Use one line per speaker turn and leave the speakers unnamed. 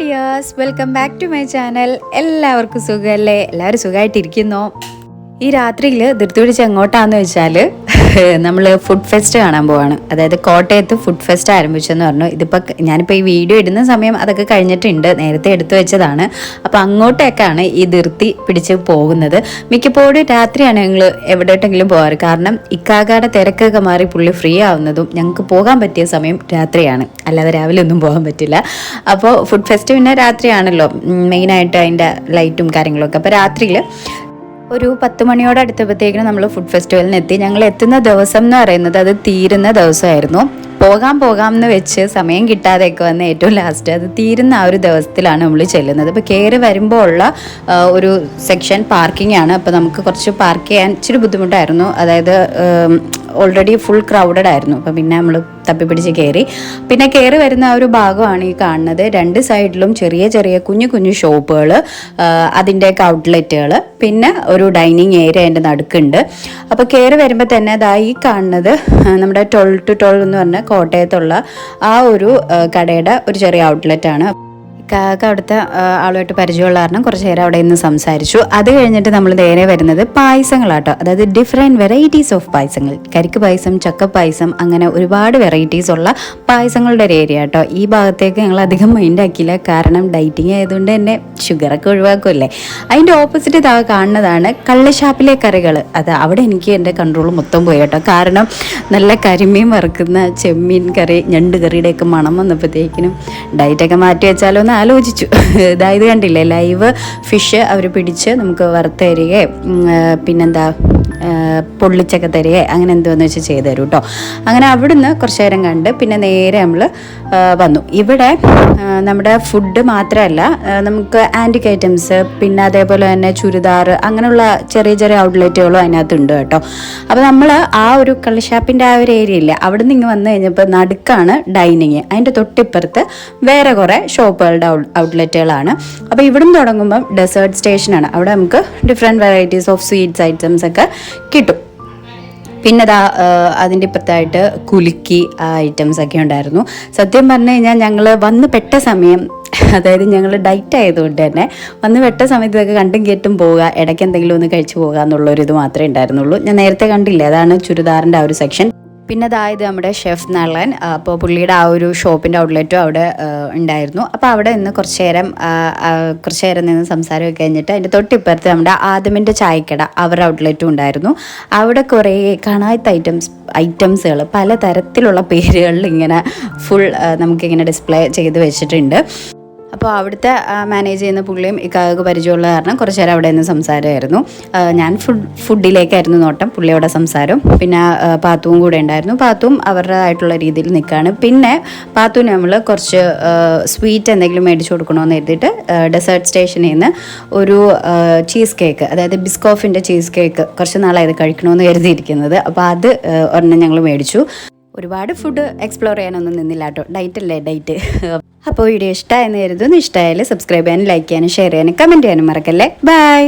Dears welcome back to my channel. എല്ലാവർക്കും സുഖമല്ലേ എല്ലാവരും സുഖമായിട്ടിരിക്കുന്നോ? ഈ രാത്രിയിൽ ധൃതി പിടിച്ച് എങ്ങോട്ടാന്ന് വെച്ചാൽ നമ്മൾ ഫുഡ് ഫെസ്റ്റ് കാണാൻ പോവാണ്. അതായത് കോട്ടയത്ത് ഫുഡ് ഫെസ്റ്റ് ആരംഭിച്ചെന്ന് പറഞ്ഞു. ഇതിപ്പോൾ ഞാനിപ്പോൾ ഈ വീഡിയോ ഇടുന്ന സമയം അതൊക്കെ കഴിഞ്ഞിട്ടുണ്ട്. നേരത്തെ എടുത്തു വെച്ചതാണ്. അപ്പോൾ അങ്ങോട്ടേക്കാണ് ഈ ധൃത്തി പിടിച്ച് പോകുന്നത്. മിക്കപ്പോഴും രാത്രിയാണ് ഞങ്ങൾ എവിടെയെങ്കിലും പോകാറ് കാരണം ഇക്കാകാടെ തിരക്കൊക്കെ മാറി പുള്ളി ഫ്രീ ആവുന്നതും ഞങ്ങൾക്ക് പോകാൻ പറ്റിയ സമയം രാത്രിയാണ്. അല്ലാതെ രാവിലെ ഒന്നും പോകാൻ പറ്റില്ല. അപ്പോൾ ഫുഡ് ഫെസ്റ്റ് പിന്നെ രാത്രിയാണല്ലോ. മെയിനായിട്ട് അതിന്റെ ലൈറ്റും കാര്യങ്ങളൊക്കെ. അപ്പോൾ രാത്രിയിൽ ഒരു പത്ത് മണിയോട് അടുത്തപ്പോഴത്തേക്കിനും നമ്മൾ ഫുഡ് ഫെസ്റ്റിവലിന് എത്തി. ഞങ്ങൾ എത്തുന്ന ദിവസം എന്ന് പറയുന്നത് അത് തീരുന്ന ദിവസമായിരുന്നു. പോകാം പോകാം എന്ന് വെച്ച് സമയം കിട്ടാതെയൊക്കെ വന്ന് ഏറ്റവും ലാസ്റ്റ് അത് തീരുന്ന ആ ഒരു ദിവസത്തിലാണ് നമ്മൾ ചെല്ലുന്നത്. അപ്പോൾ കയറി വരുമ്പോൾ ഉള്ള ഒരു സെക്ഷൻ പാർക്കിംഗ് ആണ്. അപ്പോൾ നമുക്ക് കുറച്ച് പാർക്ക് ചെയ്യാൻ ഇച്ചിരി ബുദ്ധിമുട്ടായിരുന്നു. അതായത് ഓൾറെഡി ഫുൾ ക്രൗഡഡ് ആയിരുന്നു. അപ്പോൾ പിന്നെ നമ്മൾ തപ്പിപ്പിടിച്ച് കയറി പിന്നെ കയറി വരുന്ന ആ ഒരു ഭാഗമാണ് ഈ കാണുന്നത്. രണ്ട് സൈഡിലും ചെറിയ ചെറിയ കുഞ്ഞു കുഞ്ഞു ഷോപ്പുകൾ അതിന്റെയൊക്കെ ഔട്ട്ലെറ്റുകൾ പിന്നെ ഒരു ഡൈനിങ് ഏരിയ അതിന്റെ നടുക്കുണ്ട്. അപ്പോൾ കയറി വരുമ്പോൾ തന്നെ അതാ ഈ കാണുന്നത് നമ്മുടെ ട്വൽ ടു ട്വൽവ് എന്ന് പറഞ്ഞ കോട്ടയത്തുള്ള ആ ഒരു കടയുടെ ഒരു ചെറിയ ഔട്ട്ലെറ്റാണ്. കാക്ക അവിടുത്തെ ആളുമായിട്ട് പരിചയമുള്ള കാരണം കുറച്ച് നേരം അവിടെ നിന്ന് സംസാരിച്ചു. അത് കഴിഞ്ഞിട്ട് നമ്മൾ നേരെ വരുന്നത് പായസങ്ങളാട്ടോ. അതായത് ഡിഫറെന്റ് വെറൈറ്റീസ് ഓഫ് പായസങ്ങൾ. കരിക്ക് പായസം ചക്ക പായസം അങ്ങനെ ഒരുപാട് വെറൈറ്റീസ് ഉള്ള പായസങ്ങളുടെ ഒരു ഏരിയ കേട്ടോ ഈ ഭാഗത്തേക്ക് ഞങ്ങൾ അധികം മൈൻഡ് ആക്കിയില്ല. കാരണം ഡൈറ്റിങ് ആയതുകൊണ്ട് തന്നെ ഷുഗറൊക്കെ ഒഴിവാക്കുമല്ലേ അതിന്റെ ഓപ്പോസിറ്റ് ഇതാ കാണുന്നതാണ് കള്ളുഷാപ്പിലെ കറികൾ അത് അവിടെ എനിക്ക് എന്റെ കൺട്രോൾ മൊത്തം പോയി കേട്ടോ. കാരണം നല്ല കരിമീൻ വറുക്കുന്ന ചെമ്മീൻ കറി ഞണ്ട് കറിയുടെയൊക്കെ മണം വന്നപ്പോഴത്തേക്കിനും ഡയറ്റൊക്കെ മാറ്റി വെച്ചാലോ എന്ന് ആലോചിച്ചു. ഇതായത് കണ്ടില്ലേ ലൈവ് ഫിഷ് അവർ പിടിച്ച് നമുക്ക് വറുത്ത് തരികയും പിന്നെന്താ പൊള്ളിച്ചൊക്കെ തരികയെ അങ്ങനെ എന്തോന്ന് വെച്ചാൽ ചെയ്തു തരും കേട്ടോ അങ്ങനെ അവിടുന്ന് കുറച്ച് നേരം കണ്ട് പിന്നെ നേരെ നമ്മൾ വന്നു. ഇവിടെ നമ്മുടെ ഫുഡ് മാത്രമല്ല നമുക്ക് ആന്റിക് ഐറ്റംസ് പിന്നെ അതേപോലെ തന്നെ ചുരിദാർ അങ്ങനെയുള്ള ചെറിയ ചെറിയ ഔട്ട്ലെറ്റുകളും അതിനകത്തുണ്ട് കേട്ടോ. അപ്പോൾ നമ്മൾ ആ ഒരു കള്ളിഷാപ്പിന്റെ ആ ഒരു ഏരിയ ഇല്ല അവിടെ നിന്ന് ഇങ്ങ് വന്നു കഴിഞ്ഞപ്പോൾ നടുക്കാണ് ഡൈനിങ് അതിന്റെ തൊട്ടിപ്പുറത്ത് വേറെ കുറേ ഷോപ്പുകളുടെ ഔട്ട്ലെറ്റുകളാണ് അപ്പോൾ ഇവിടുന്ന് തുടങ്ങുമ്പം ഡെസേർട്ട് സ്റ്റേഷനാണ് അവിടെ നമുക്ക് different varieties of sweets items ഒക്കെ കിട്ടും. പിന്നെ അതാ അതിന്റെ ഇപ്പത്തായിട്ട് കുലുക്കി ആ ഐറ്റംസ് ഒക്കെ ഉണ്ടായിരുന്നു. സത്യം പറഞ്ഞു കഴിഞ്ഞാൽ ഞങ്ങൾ വന്ന് പെട്ട സമയം അതായത് ഞങ്ങൾ ഡയറ്റ് ആയതുകൊണ്ട് തന്നെ വന്ന് പെട്ട സമയത്ത് ഇതൊക്കെ കണ്ടും കേട്ടും പോവുക ഇടയ്ക്ക് എന്തെങ്കിലും ഒന്ന് കഴിച്ചു പോകുക എന്നുള്ളൊരു ഇത് മാത്രമേ ഉണ്ടായിരുന്നുള്ളൂ. ഞാൻ നേരത്തെ കണ്ടില്ല അതാണ് ചുരിദാറിന്റെ ആ ഒരു സെക്ഷൻ പിന്നെ അതായത് നമ്മുടെ ഷെഫ് നളൻ അപ്പോൾ പുള്ളിയുടെ ആ ഒരു ഷോപ്പിന്റെ ഔട്ട്ലെറ്റും അവിടെ ഉണ്ടായിരുന്നു. അപ്പോൾ അവിടെ നിന്ന് കുറച്ച് നേരം കുറച്ച് നേരം നിന്ന് സംസാരമൊക്കെ കഴിഞ്ഞിട്ട് അതിന്റെ തൊട്ടിപ്പുറത്ത് നമ്മുടെ ആദമിന്റെ ചായക്കട അവരുടെ ഔട്ട്ലെറ്റും ഉണ്ടായിരുന്നു. അവിടെ കുറേ കാണാത്ത ഐറ്റംസ് ഐറ്റംസുകൾ പല തരത്തിലുള്ള പേരുകളിൽ ഇങ്ങനെ ഫുൾ നമുക്കിങ്ങനെ ഡിസ്പ്ലേ ചെയ്ത് വെച്ചിട്ടുണ്ട്. അപ്പോൾ അവിടുത്തെ മാനേജ് ചെയ്യുന്ന പുള്ളിയും ഇക്കാക്ക് പരിചയമുള്ള കാരണം കുറച്ച് നേരം അവിടെ നിന്ന് സംസാരമായിരുന്നു. ഞാൻ ഫുഡ് ഫുഡിലേക്കായിരുന്നു നോട്ടം പുള്ളിയോടെ സംസാരം. പിന്നെ പാത്തുവും കൂടെ ഉണ്ടായിരുന്നു. പാത്തും അവരുടേതായിട്ടുള്ള രീതിയിൽ നിൽക്കുകയാണ് പിന്നെ പാത്തുവിന് നമ്മൾ കുറച്ച് സ്വീറ്റ് എന്തെങ്കിലും മേടിച്ചു കൊടുക്കണമെന്ന് എഴുതിയിട്ട് ഡെസേർട്ട് സ്റ്റേഷനിൽ നിന്ന് ഒരു ചീസ് കേക്ക് അതായത് ബിസ്കോഫിന്റെ ചീസ് കേക്ക് കുറച്ച് നാളായത് കഴിക്കണമെന്ന് കരുതിയിരിക്കുന്നത്. അപ്പോൾ അത് ഒരെണ്ണം ഞങ്ങൾ മേടിച്ചു. ഒരുപാട് ഫുഡ് എക്സ്പ്ലോർ ചെയ്യാനൊന്നും നിന്നില്ല കേട്ടോ. ഡയറ്റ് അല്ലേ ഡയറ്റ് അപ്പോൾ വീഡിയോ ഇഷ്ടമായെന്ന് കരുതുന്നു. ഇഷ്ടമായാലും സബ്സ്ക്രൈബ് ചെയ്യാനും ലൈക്ക് ചെയ്യാനും ഷെയർ ചെയ്യാനും കമന്റ് ചെയ്യാനും മറക്കല്ലേ. ബൈ